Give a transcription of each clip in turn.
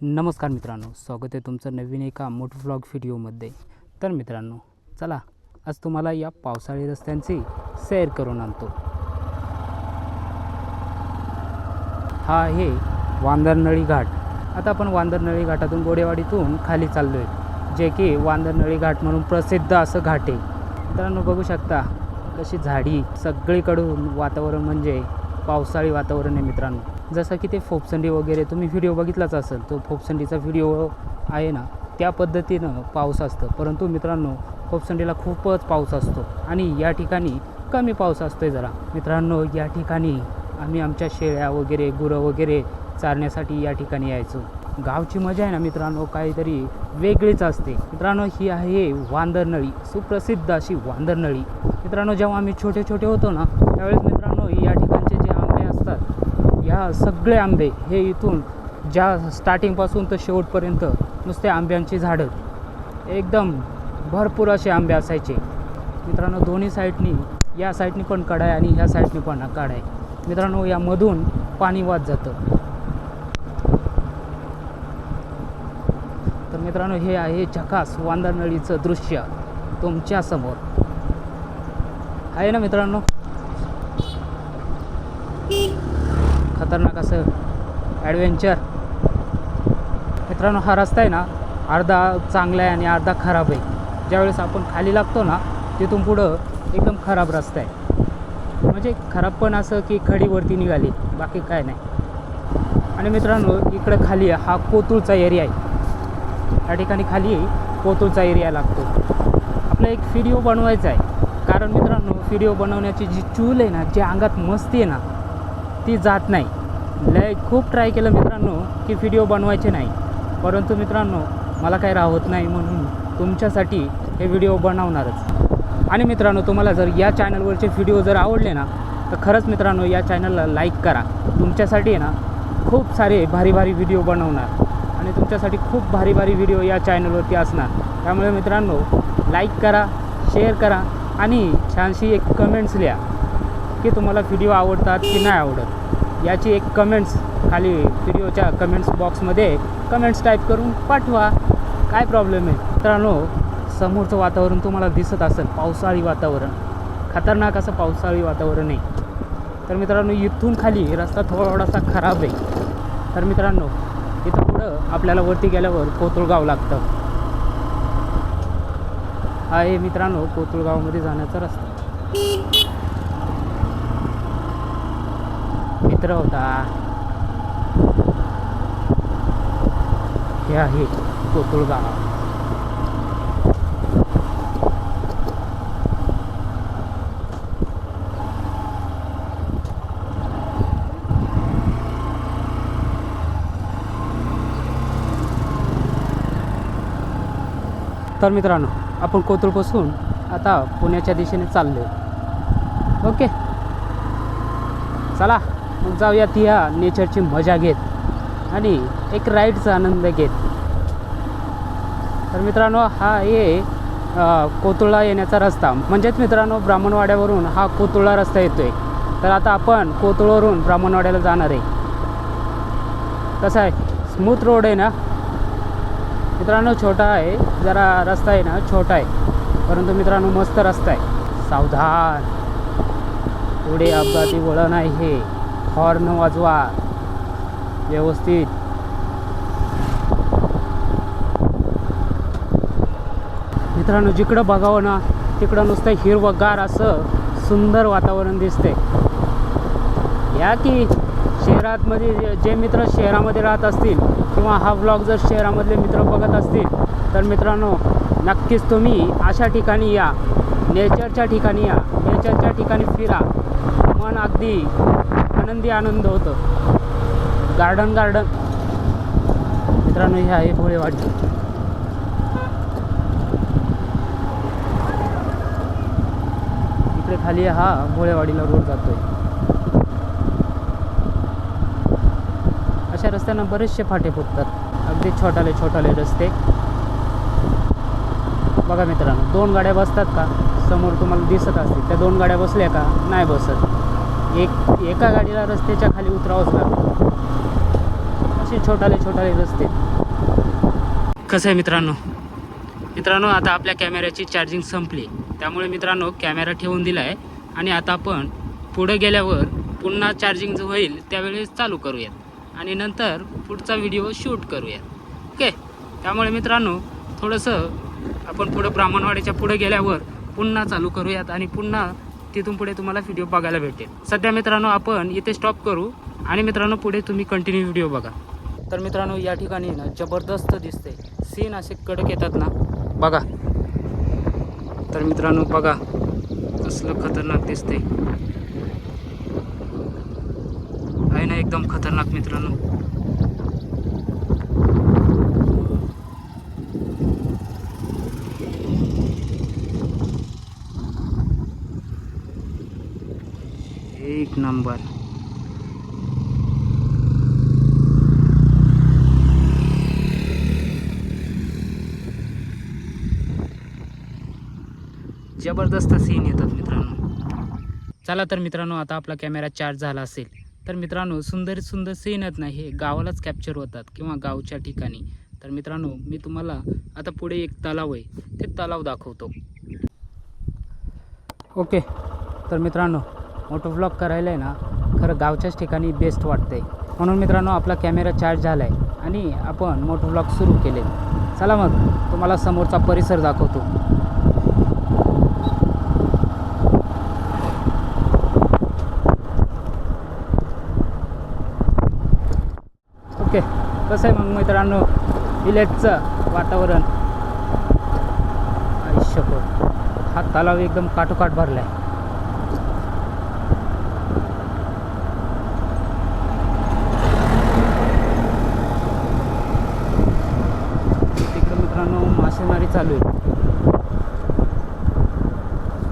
नमस्कार मित्रांनो स्वागत आहे तुमचं नवीन एका मोठं व्लॉग व्हिडिओमध्ये तर मित्रांनो चला आज तुम्हाला या पावसाळी रस्त्यांची सैर करून आणतो. हा आहे वांदरनळी घाट. आता आपण वांदरनळी घाटातून गोडेवाडीतून खाली चाललो आहे जे की वांदरनळी घाट म्हणून प्रसिद्ध असं घाट आहे. मित्रांनो बघू शकता कशी झाडी सगळीकडून वातावरण म्हणजे पावसाळी वातावरण आहे मित्रांनो. जसं की ते फोपसंडी वगैरे तुम्ही व्हिडिओ बघितलाच असेल तो फोपसंडीचा व्हिडिओ आहे ना त्या पद्धतीनं पाऊस असतं. परंतु मित्रांनो फोपसंडीला खूपच पाऊस असतो आणि या ठिकाणी कमी पाऊस असतोय जरा. मित्रांनो या ठिकाणी आम्ही आमच्या शेळ्या वगैरे गुरं वगैरे चारण्यासाठी या ठिकाणी यायचो. गावची मजा आहे ना मित्रांनो काहीतरी वेगळीच असते. मित्रांनो ही आहे वांदरनळी सुप्रसिद्ध अशी वांदरनळी. मित्रांनो जेव्हा आम्ही छोटे छोटे होतो ना त्यावेळेस मित्रांनो या ठिकाणचे जे आंबे ह्या सगळे आंबे हे इथून ज्या स्टार्टिंगपासून तर शेवटपर्यंत नुसते आंब्यांची झाडं. एकदम भरपूर असे आंबे असायचे. मित्रांनो दोन्ही साईडनी या साईडनी पण काढाय आणि ह्या साईडनी पण काढाय मित्रांनो यामधून पाणी वाद जातं. तर मित्रांनो हे आहे झकास वांदरनळीचं दृश्य तुमच्यासमोर. आहे ना मित्रांनो? खतरनाक असं ॲडव्हेंचर मित्रांनो हा रस्ता आहे ना अर्धा चांगला आहे आणि अर्धा खराब आहे. ज्यावेळेस आपण खाली लागतो ना तिथून पुढं एकदम खराब रस्ता आहे. म्हणजे खराब पण असं की खडीवरती निघाली बाकी काय नाही. आणि मित्रांनो इकडं खाली हा कोतुळचा एरिया आहे. या ठिकाणी खाली कोतुळचा एरिया लागतो. आपला एक व्हिडिओ बनवायचा आहे. कारण मित्रांनो व्हिडिओ बनवण्याची जी चूल आहे ना जी अंगात मस्ती आहे ना ती जात नाही. लय खूप ट्राय केलं मित्रांनो की व्हिडिओ बनवायचे नाही. परंतु मित्रांनो मला काही राहत नाही म्हणून तुमच्यासाठी हे व्हिडिओ बनवणारच. आणि मित्रांनो तुम्हाला जर या चॅनलवरचे व्हिडिओ जर आवडले ना तर खरंच मित्रांनो या चॅनलला लाईक करा. तुमच्यासाठी आहे ना खूप सारे भारी भारी व्हिडिओ बनवणार. आणि तुमच्यासाठी खूप भारी भारी व्हिडिओ या चॅनलवरती असणार. त्यामुळे मित्रांनो लाईक करा शेअर करा आणि छानशी एक कमेंट्स लिहा. की तुम्हाला व्हिडिओ आवडतात की नाही आवडत. याची एक कमेंट्स खाली व्हिडिओच्या कमेंट्स बॉक्समध्ये कमेंट्स टाईप करून पाठवा. काय प्रॉब्लेम आहे? मित्रांनो समोरचं वातावरण तुम्हाला दिसत असेल पावसाळी वातावरण. खतरनाक असं पावसाळी वातावरण आहे. तर मित्रांनो इथून खाली रस्ता थोडासा खराब आहे. तर मित्रांनो इथं पुढं आपल्याला वरती गेल्यावर कोतुळगाव लागतं. हा आहे मित्रांनो कोतुळगावमध्ये जाण्याचा रस्ता. मित्र होता. हे आहे कोतुळगाव तर मित्रांनो आपण कोतुळपासून आता पुण्याच्या दिशेने चाललो ओके. चला. जाऊयात या नेचरची मजा घेत आणि एक राईडचा आनंद घेत. तर मित्रांनो हा आहे कोतुळा येण्याचा रस्ता. म्हणजेच मित्रांनो ब्राह्मणवाड्यावरून हा कोतुळा रस्ता येतो आहे तर आता आपण कोतुळवरून ब्राह्मणवाड्याला जाणार आहे. कसं आहे? स्मूथ रोड आहे ना? मित्रांनो छोटा आहे. जरा रस्ता आहे ना छोटा आहे. परंतु मित्रांनो मस्त रस्ता आहे. सावधान. पुढे अपघाती वळण आहे. हे हॉर्न वाजवा. व्यवस्थित. मित्रांनो जिकडं बघावं ना तिकडं नुसतं हिरवंगार असं सुंदर वातावरण दिसते या की शहरातमध्ये जे- जे मित्र शहरामध्ये राहत असतील किंवा हा ब्लॉग जर शहरामधले मित्र बघत असतील तर मित्रांनो नक्कीच तुम्ही अशा ठिकाणी या. नेचरच्या ठिकाणी या. नेचरच्या ठिकाणी फिरा. मन अगदी आनंदी आनंद होतो. Garden garden. मित्रांनो हे आहे भोळेवाडी इकडे खाली हा भोळेवाडीला रोड जातोय. अशा रस्त्यांना बरेचसे फाटे फुटतात. अगदी छोटाले छोटाले रस्ते. बघा मित्रांनो दोन गाड्या बसतात का? समोर तुम्हाला दिसत असतील. त्या दोन गाड्या बसल्या का? नाही बसत. एक एका गाडीला रस्त्याच्या खाली उतरावंच लागतं असे छोटाले छोटाले रस्ते. कसं आहे मित्रांनो? मित्रांनो आता आपल्या कॅमेऱ्याची चार्जिंग संपली. त्यामुळे मित्रांनो कॅमेरा ठेवून दिला आहे आणि आता आपण पुढे गेल्यावर पुन्हा चार्जिंग जो होईल त्यावेळेस चालू करूयात. आणि नंतर पुढचा व्हिडिओ शूट करूयात. ओके त्यामुळे मित्रांनो थोडंसं आपण पुढं ब्राह्मणवाडीच्या पुढे गेल्यावर पुन्हा चालू करूयात. आणि पुन्हा तिथून पुढे तुम्हाला व्हिडिओ बघायला भेटेल. सध्या मित्रांनो आपण इथे स्टॉप करू आणि मित्रांनो पुढे तुम्ही कंटिन्यू व्हिडिओ बघा. तर मित्रांनो या ठिकाणी ना जबरदस्त दिसते सीन असे कडक येतात ना. बघा. तर मित्रांनो बघा. कसलं खतरनाक दिसते आहे ना एकदम खतरनाक मित्रांनो. एक नंबर. जबरदस्त सीन येतात मित्रांनो. चला तर मित्रांनो आता आपला कॅमेरा चार्ज झाला असेल. तर मित्रांनो सुंदर सुंदर सीन आहेत ना हे गावालाच कॅप्चर होतात किंवा गावच्या ठिकाणी. तर मित्रांनो मी तुम्हाला आता पुढे एक तलाव आहे ते तलाव दाखवतो. ओके तर मित्रांनो मोटो व्लॉग करायला आहे ना खरं गावच्याच ठिकाणी बेस्ट वाटते म्हणून मित्रांनो आपला कॅमेरा चार्ज झाला आहे आणि आपण मोटो व्लॉग सुरू केले चला मग तुम्हाला समोरचा परिसर दाखवतो. ओके कसं आहे मग मित्रांनो विलेजचं वातावरण? आयुष्य हा तलाव एकदम काठोकाठ भरला आहे तिकडं मित्रांनो मासेमारी चालू आहे.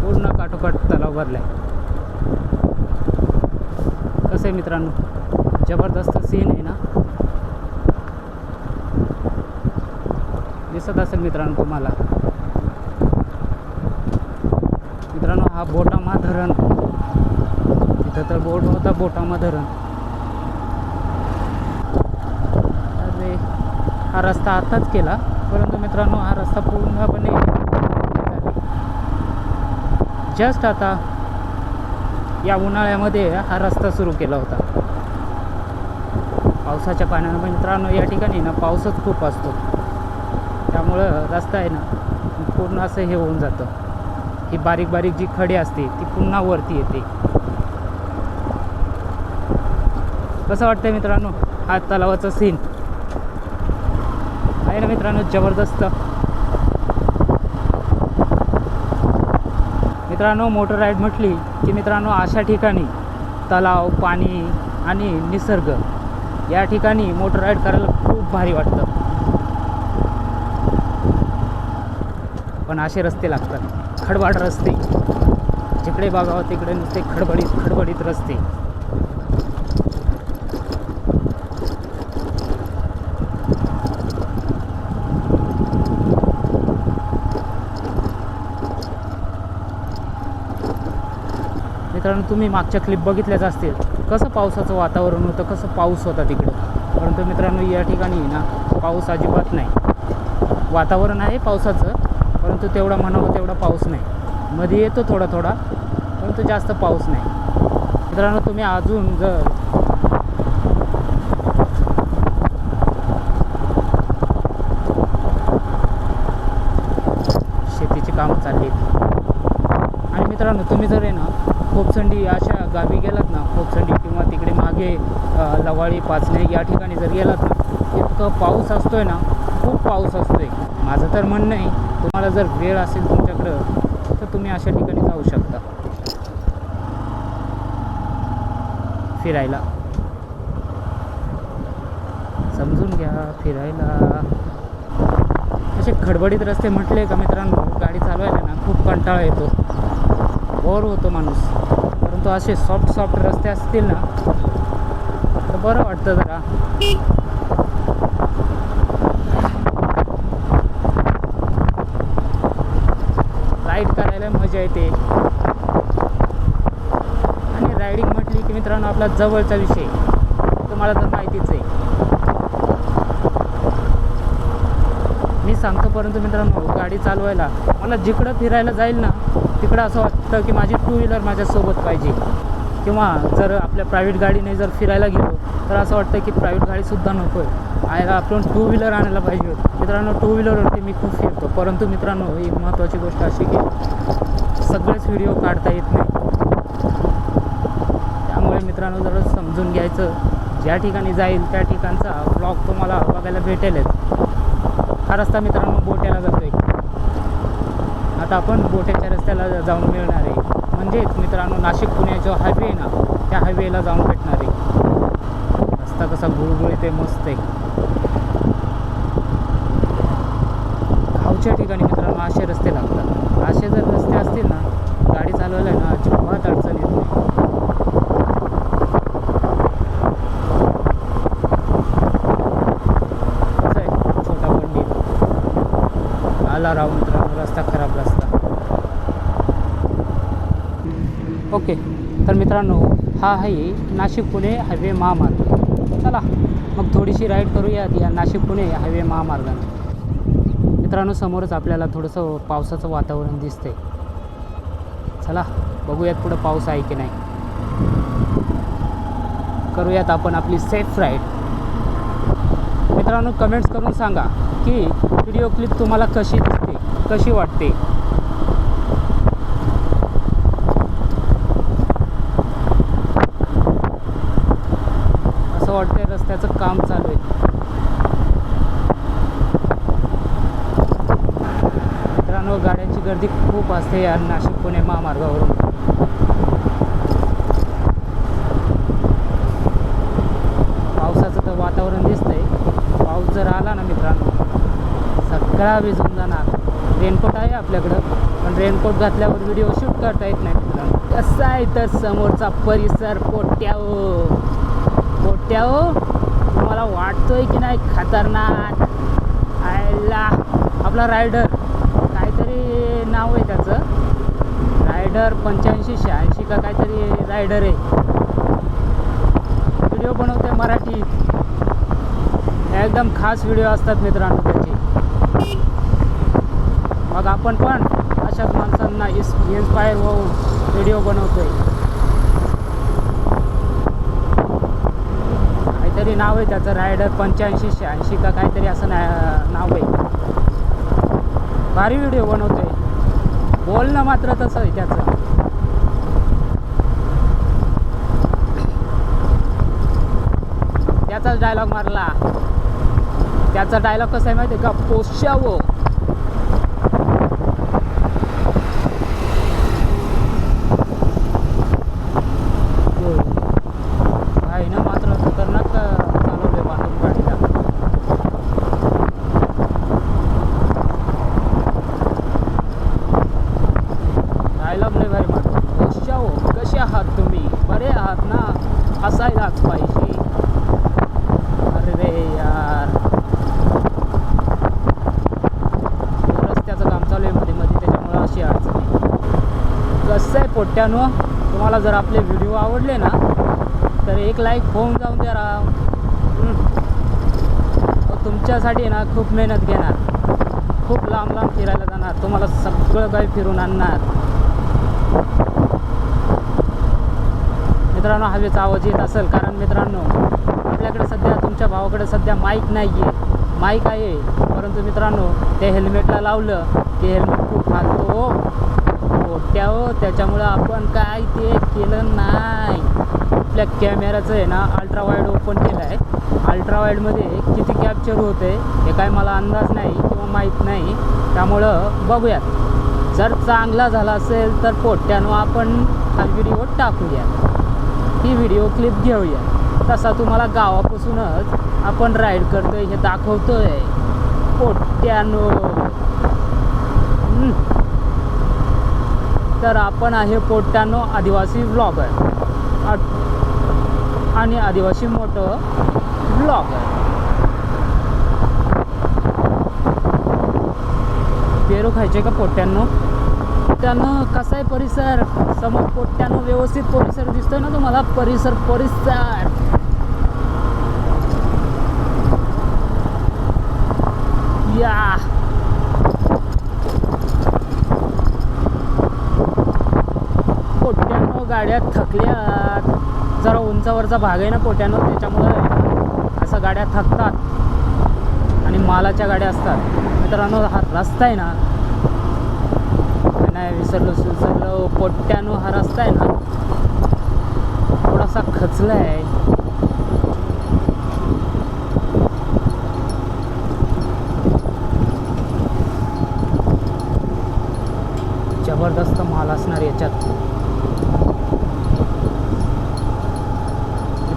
पूर्ण काठोकाठ तलाव भरला आहे कसं आहे मित्रांनो? जबरदस्त सीन आहे ना? दिसत असेल मित्रांनो तुम्हाला. मित्रांनो हा बोटामा धरण. तिथं तर बोट होता बोटामा धरण. अरे हा रस्ता आताच केला. परंतु मित्रांनो हा रस्ता पूर्णपणे जस्ट आता या उन्हाळ्यामध्ये हा रस्ता सुरू केला होता. पावसाच्या पाण्यानं मित्रांनो या ठिकाणी ना पाऊसच खूप असतो. त्यामुळं रस्ता आहे ना पूर्ण असं हे होऊन जातं. ही बारीक बारीक जी खडी असते ती पुन्हा वरती येते. कसं वाटतंय मित्रांनो हा तलावाचा सीन आहे ना मित्रांनो जबरदस्त. मित्रांनो मोटर राईड म्हटली की मित्रांनो अशा ठिकाणी तलाव पाणी आणि निसर्ग या ठिकाणी मोटर राईड करायला खूप भारी वाटतं. पण असे रस्ते लागतात. खडबाड रस्ते. जिकडे बघावं तिकडे नुसते खडबडीत खडबडीत रस्ते. मित्रांनो तुम्ही मागच्या क्लिप बघितल्याच असतील. कसं पावसाचं वातावरण होतं कसं पाऊस होता तिकडे. परंतु मित्रांनो या ठिकाणी ना पाऊस अजिबात नाही. वातावरण आहे पावसाचं परंतु तेवढा म्हणावं तेवढा पाऊस नाही. मध्ये येतो थोडा थोडा परंतु जास्त पाऊस नाही. मित्रांनो तुम्ही अजून जर शेतीची कामं चालली. आणि मित्रांनो तुम्ही जर आहे ना खोपसंडी अशा गावी गेलात ना खोपसंडी किंवा तिकडे मागे लवाळी पाचणे या ठिकाणी जर गेलात ना इतकं पाऊस असतो आहे ना खूप पाऊस असतो आहे माझं तर म्हणणं आहे तुम्हाला जर वेळ असेल तुमच्याकडं तर तुम्ही अशा ठिकाणी जाऊ शकता. फिरायला. समजून घ्या फिरायला. असे खडबडीत रस्ते म्हटले का मित्रांनो गाडी चालवायला ना खूप कंटाळा येतो. बोर होतो माणूस. परंतु असे सॉफ्ट सॉफ्ट रस्ते असतील ना तर बरं वाटतं जरा. राईड करायला मजा येते. आणि रायडिंग म्हटली की मित्रांनो आपला जवळचा विषय. तुम्हाला तर माहितीच आहे. मी सांगतो परंतु मित्रांनो गाडी चालवायला. मला जिकडं फिरायला जाईल ना तिकडं असं वाटतं की माझी टू व्हीलर माझ्यासोबत पाहिजे. किंवा जर आपल्या प्रायव्हेट गाडीने जर फिरायला गेलो तर असं वाटतं की प्रायव्हेट गाडीसुद्धा नको आहे आपण टू व्हीलर आणायला पाहिजे मित्रांनो टू व्हीलरवरती मी खूप फिरतो. परंतु मित्रांनो एक महत्त्वाची गोष्ट अशी की सगळेच व्हिडिओ काढता येत नाही. त्यामुळे मित्रांनो जर समजून घ्यायचं. ज्या ठिकाणी जाईल त्या ठिकाणचा ब्लॉग तुम्हाला बघायला भेटेलच. हा रस्ता मित्रांनो बोट्याला जातोय. आता आपण बोट्याच्या रस्त्याला जाऊन मिळणार आहे. म्हणजेच मित्रांनो नाशिक पुणे जो हायवे आहे ना त्या हायवेला जाऊन भेटणार आहे. रस्ता कसा गुळगुळीत ते मस्त आहे. गावच्या ठिकाणी मित्रांनो असे रस्ते लागतात असे जर रस्ते असतील ना गाडी चालवायला ना अजिबात अडचण येत नाही कसं आहे छोटा पंडित आला राव मित्रांनो रस्ता खराब रस्ता ओके. तर मित्रांनो हा आहे नाशिक पुणे हायवे महामार्ग. चला मग थोडीशी राईड करूयात या नाशिक पुणे हायवे महामार्गाने. मित्रांनो समोरच आपल्याला थोडंसं पावसाचं वातावरण दिसते चला बघूयात पुढं पाऊस आहे की नाही. करूयात आपण आपली सेफ राईड मित्रांनो कमेंट्स करून सांगा की व्हिडिओ क्लिप तुम्हाला कशी दिसते कशी वाटते असं त्याचं काम चालू आहे. मित्रांनो गाड्यांची गर्दी खूप असते या नाशिक पुणे महामार्गावरून. पावसाचं तर वातावरण दिसतंय. पाऊस जर आला ना मित्रांनो सगळा विजून जाणार. रेनकोट आहे आपल्याकडं पण रेनकोट घातल्यावर व्हिडिओ शूट करता येत नाही मित्रांनो. कसा आहे तर समोरचा परिसर पोट्याओ पोट्याओ तुम्हाला वाटतोय की नाही? खतरनाक. आयला आपला रायडर. काहीतरी नाव आहे त्याचं. रायडर पंच्याऐंशी शहाऐंशी का काहीतरी रायडर आहे. व्हिडिओ बनवते मराठीत एकदम खास व्हिडिओ असतात मित्रांनो त्याचे. मग आपण पण अशाच माणसांना इस इन्स्पायर होऊन व्हिडिओ बनवतोय. काहीतरी नाव आहे त्याचं रायडर पंच्याऐंशी शहाऐंशी का काहीतरी असं ना नाव आहे. भारी व्हिडिओ बनवतोय. बोलणं मात्र तसं आहे त्याचं. त्याचाच डायलॉग मारला. त्याचा डायलॉग कसा आहे माहिती आहे का? पोशावं आहे ना मात्र खतरनाक चालवले बाथरूम गाडीला डायलॉग नाही भारी मारतो पोशावो कसे आहात तुम्ही बरे आहात ना हसायलाच पाहिजे अरे रे यार रस्त्याचं काम चालू आहे मध्ये मध्ये त्याच्यामुळं अशी अडचण आहे कसं तुम्हाला जर आपले व्हिडिओ आवडले ना तर एक लाईक होऊन जाऊन द्या राव. तुमच्यासाठी ना खूप मेहनत घेणार. खूप लांब लांब फिरायला जाणार. तुम्हाला सगळं काही फिरून आणणार. मित्रांनो हवेचा आवाज येत असेल कारण मित्रांनो आपल्याकडे सध्या तुमच्या भावाकडे सध्या माईक नाही आहे माईक आहे. परंतु मित्रांनो ते हेल्मेटला लावलं की हेल्मेट खूप फालतो हो. मोठ्या हो त्याच्यामुळं आपण काय ते केलं नाही. आपल्या कॅमेऱ्याचं आहे ना अल्ट्रा वाईड ओपन केलं आहे अल्ट्रा वाईडमध्ये किती कॅप्चर होते हे काय मला अंदाज नाही किंवा माहीत नाही. त्यामुळं बघूयात. जर चांगला झाला असेल तर पोट्यानं आपण हा व्हिडिओ टाकूया ही व्हिडिओ क्लिप घेऊया तसा तुम्हाला गावापासूनच आपण राईड करतोय हे दाखवतोय. पोट्यानो तर आपण आहे पोट्यानो आदिवासी ब्लॉगर आणि आदिवासी मोठं ब्लॉगर पेरू खायचे का पोट्यांनो? पोट्यानं कसा आहे परिसर? समोर पोट्यानो व्यवस्थित परिसर दिसतोय ना तुम्हाला? परिसर परिसर या गाड्या थकल्यात. जरा उंचावरचा भाग आहे ना पोट्यानं त्याच्यामुळं असं गाड्या थकतात. आणि मालाच्या गाड्या असतात. मित्रांनो हा रस्ता आहे ना नाही विसरलो विसरलो पोट्यानं हा रस्ता आहे ना थोडासा खचला आहे जबरदस्त माल असणार याच्यात.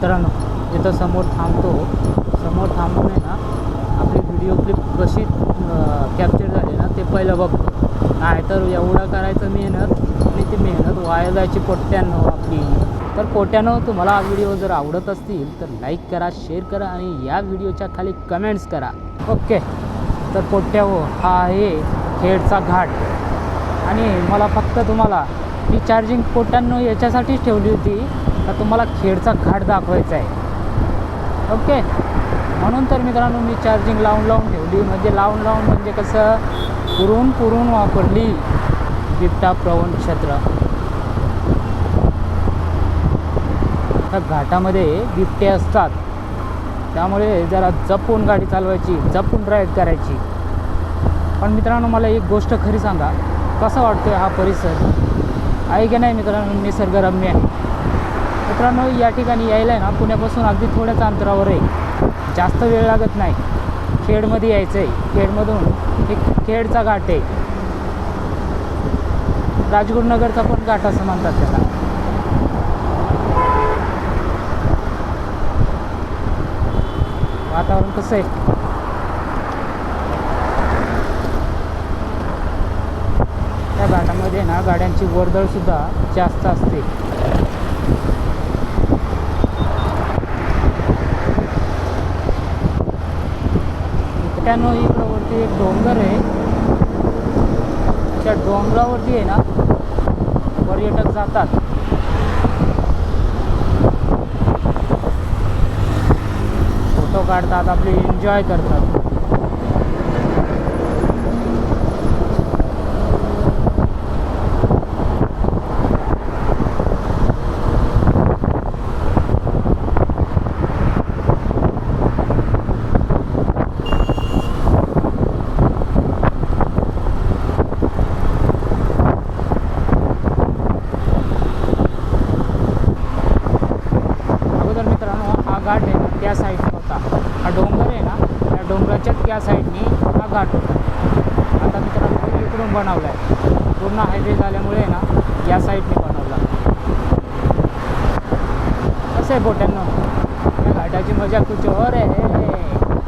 मित्रांनो जिथं समोर थांबतो समोर थांबून आहे ना आपली व्हिडिओ क्लिप कशी कॅप्चर झाली ना ते पहिलं बघतो. नाही तर एवढं करायचं मेहनत आणि ती मेहनत वाया जायची पोट्यानं आपली. तर पोट्यानं तुम्हाला हा व्हिडिओ जर आवडत असतील तर लाईक करा शेअर करा आणि या व्हिडिओच्या खाली कमेंट्स करा. ओके. तर पोट्या हा आहे खेडचा घाट. आणि मला फक्त तुम्हाला ही चार्जिंग पोट्यानं याच्यासाठीच ठेवली होती तर तुम्हाला खेडचा घाट दाखवायचा आहे. ओके? म्हणून तर मित्रांनो मी चार्जिंग लावून लावून ठेवली. म्हणजे लावून लावून म्हणजे कसं? पुरून पुरून वापरली. बिबटा प्रवण क्षेत्र. त्या घाटामध्ये बिबटे असतात. त्यामुळे जरा जपून गाडी चालवायची जपून ड्राईव्ह करायची. पण मित्रांनो मला एक गोष्ट खरी सांगा. कसा वाटतोय हा परिसर? आहे की नाही मित्रांनो? निसर्गरम्य आहे. मित्रांनो या ठिकाणी यायला आहे ना पुण्यापासून अगदी थोड्याच अंतरावर आहे. जास्त वेळ लागत नाही. खेडमध्ये यायचं आहे खेडमधून एक खेडचा घाट आहे. राजगुरुनगरचा पण घाट असं म्हणतात त्याला. वातावरण कसं आहे? त्या घाटामध्ये ना गाड्यांची वर्दळ सुद्धा जास्त असते. त्यानं इकडं वरती एक डोंगर आहे. त्या डोंगरावरती आहे ना पर्यटक जातात. फोटो काढतात आपले एन्जॉय करतात अगोदर मित्रांनो हा घाट आहे ना त्या साईडने होता. हा डोंगर आहे ना त्या डोंगराच्या त्या साईडनी हा घाट होता. आता मित्रांनो इकडून बनवला आहे पूर्ण हायवे झाल्यामुळे आहे ना या साईडने बनवला. कसं आहे बोट्यांनो. या घाटाची मजा कुछ और आहे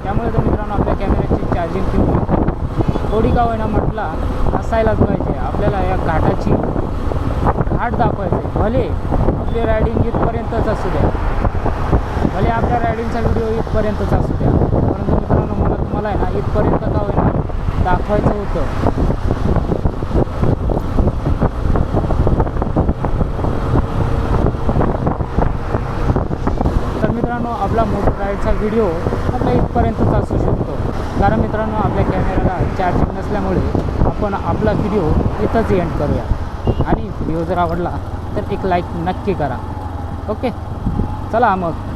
त्यामुळे तर मित्रांनो आपल्या कॅमेऱ्याची चार्जिंग ठेवून थोडी का होईना म्हटला असायलाच पाहिजे. आपल्याला या घाटाची घाट दाखवायचं आहे भले आपली रायडिंग इथपर्यंतच असू द्या. भले आपल्या रायडिंगचा व्हिडिओ इथपर्यंतच असू द्या परंतु मित्रांनो मला तुम्हाला आहे ना इथपर्यंत का होईना दाखवायचं होतं. तर मित्रांनो आपला मोटर राईडचा व्हिडिओ आपला इथपर्यंतच असू शकतो. कारण मित्रांनो आपल्या कॅमेऱ्याला चार्जिंग नसल्यामुळे आपण आपला व्हिडिओ इथंच एंड करूया. आणि व्हिडिओ जर आवडला तर एक लाईक नक्की करा. ओके चला मग.